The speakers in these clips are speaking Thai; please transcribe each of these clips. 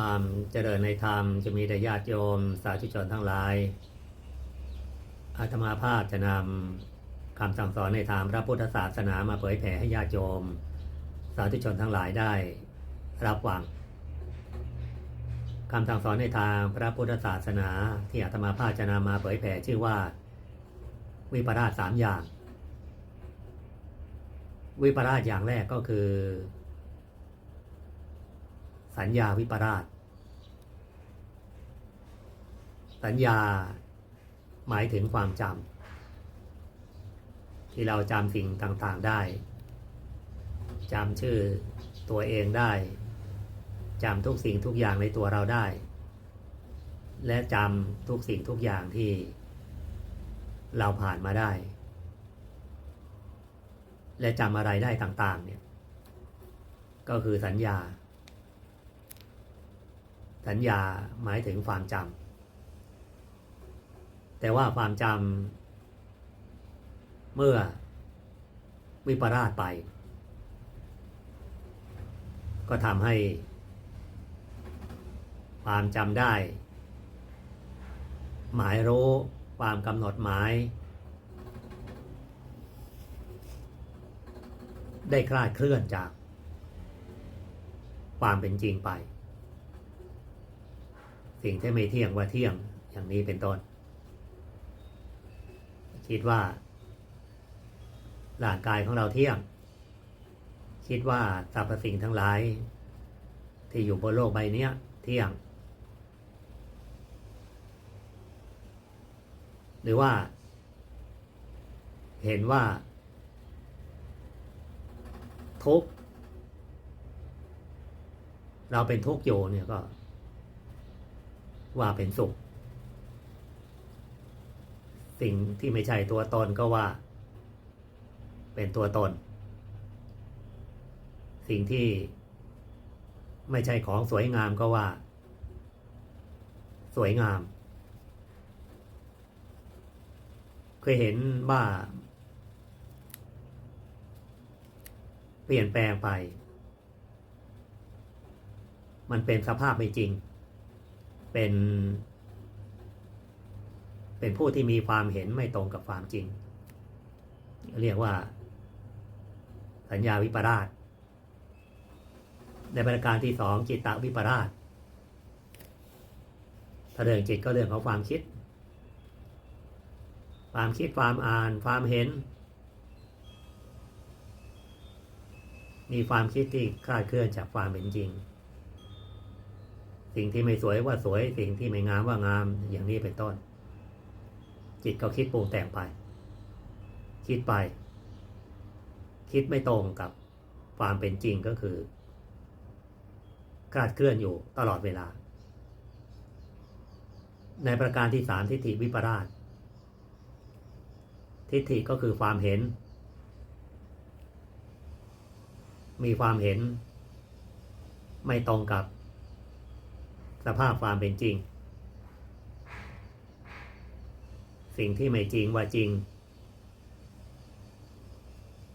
ความเจริญในธรรมจะมีแต่ญาติโยมสาธุชนทั้งหลาย อาตมาภาพจะนำคำสั่งสอนในทางพระพุทธศาสนามาเผยแผ่ให้ญาติโยม สาธุชนทั้งหลายได้ รับฟังคำสั่งสอนในทางพระพุทธศาสนา ที่อาตมาภาพจะนำมาเผยแผ่ชื่อว่า วิปราชสามอย่าง วิปราชอย่างแรกก็คือ สัญญาวิปราช สัญญาหมายถึงความจำที่เราจำสิ่งต่างๆได้จำชื่อตัวเองได้จำทุกสิ่งทุกอย่างในตัวเราได้ และจำทุกสิ่งทุกอย่างที่เราผ่านมาได้ และจำอะไรได้ต่าง ๆ เนี่ย ก็คือสัญญา สัญญาหมายถึงความจำแต่ว่าความจำเมื่อวิปราชไป ก็ทำให้ ความจำได้ หมายรู้ความกำหนดหมาย ได้คลาดเคลื่อนจาก ความเป็นจริงไป สิ่งที่ไม่เที่ยงว่าเที่ยงอย่างนี้เป็นต้น คิดว่าร่างกายของเราเที่ยง คิดว่าสรรพสิ่งทั้งหลาย ที่อยู่บนโลกใบนี้เที่ยง หรือว่า เห็นว่า ทุกเราเป็นทุกข์อยู่เนี่ยก็ ว่าเป็นสุข สิ่งที่ไม่ใช่ตัวตนก็ว่า เป็นตัวตน สิ่งที่ไม่ใช่ของสวยงามก็ว่า สวยงาม เคยเห็นว่า เปลี่ยนแปลงไป มันเป็นสภาพไม่จริง เป็น เป็นผู้ที่มีความเห็นไม่ตรงกับความจริง เรียกว่า สัญญาวิปราช ในประการที่สองจิตตวิปราชถ้าเรื่องจิตก็เรื่องของความคิด ความคิดความอ่านความเห็น มีความคิดที่คลาดเคลื่อนจากความเป็นจริง สิ่งที่ไม่สวยว่าสวย สิ่งที่ไม่งามว่างาม อย่างนี้เป็นต้น จิตก็คิดปรุงแต่งไป คิดไป คิดไม่ตรงกับความเป็นจริงก็คือคลาดเคลื่อนอยู่ตลอดเวลา ในประการที่สามทิฏฐิวิปราช ทิฏฐิก็คือความเห็น มีความเห็น ไม่ตรงกับ สภาพความเป็นจริง สิ่งที่ไม่จริงว่าจริง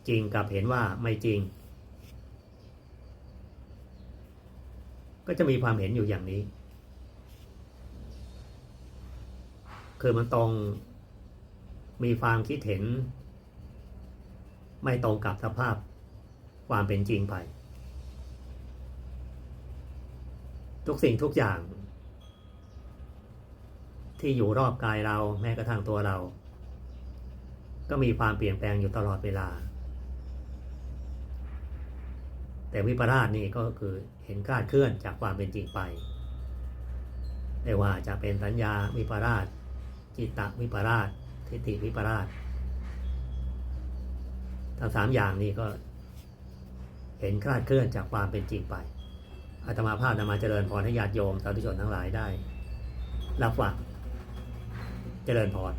จริงกับเห็นว่าไม่จริง ก็จะมีความเห็นอยู่อย่างนี้ คือมันตรงมีความคิดเห็น ไม่ตรงกับสภาพความเป็นจริงไป ทุกสิ่งทุกอย่าง ที่อยู่รอบกายเราแม้กระทั่งตัวเรา ก็มีความเปลี่ยนแปลงอยู่ตลอดเวลา แต่วิปราชนี่ก็คือเห็นคลาดเคลื่อนจากความเป็นจริงไปไม่ว่าจะเป็นสัญญาวิปราชจิตตวิปราชทิฏฐิวิปราชทั้งสามอย่างนี้ก็เห็นคลาดเคลื่อนจากความเป็นจริงไป อาตมาภาพนำมาเจริญพรให้ญาติโยมสาธุชนทั้งหลายได้ รับฟังเจริญพร